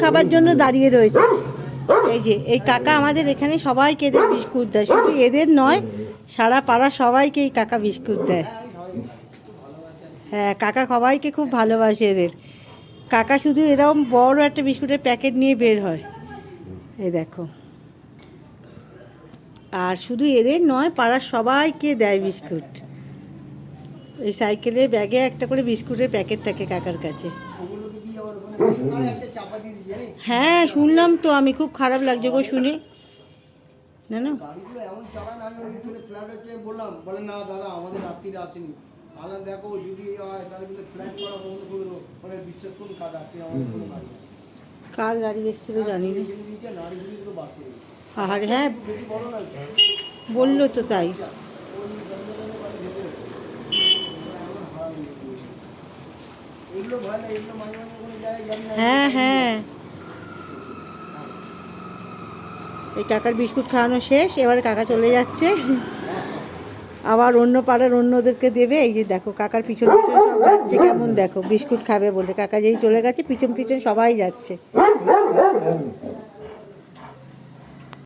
খাবার জন্য দাঁড়িয়ে রয়েছে। এই যে, এই কাকা আমাদের এখানে সবাইকে এদের বিস্কুট দেয়। শুধু এদের নয়, সারা পাড়া সবাইকে এই কাকা বিস্কুট দেয়। হ্যাঁ কাকা সবাইকে খুব ভালোবাসে এদের। কাকা শুধু এরকম বড় একটা বিস্কুটের প্যাকেট নিয়ে বের হয়। এই দেখো। আর শুধু এদের নয়, পাড়ার সবাইকে দেয় বিস্কুট। এই সাইকেলের ব্যাগে একটা করে বিস্কুটের প্যাকেট থাকে কাকার কাছে। হ্যাঁ শুনলাম তো আমি খুব খারাপ লাগছে গো শুনে। দেখো যদি হয় তাহলে কিন্তু ফ্ল্যাট করা বন্ধ মানে বিশ্বাস করুন কাজ আমাদের। কার গাড়ি এসেছিল জানি না। হ্যাঁ। বলল তো তাই। হ্যাঁ হ্যাঁ। এই কাকার বিস্কুট খাওয়ানো শেষ এবারে কাকা চলে যাচ্ছে। আবার অন্য পাড়ার অন্যদেরকে দেবে এই যে দেখো কাকার পিছন পিছন সব যাচ্ছে কেমন দেখো বিস্কুট খাবে বলে। কাকা যেই চলে গেছে পিছন পিছন সবাই যাচ্ছে।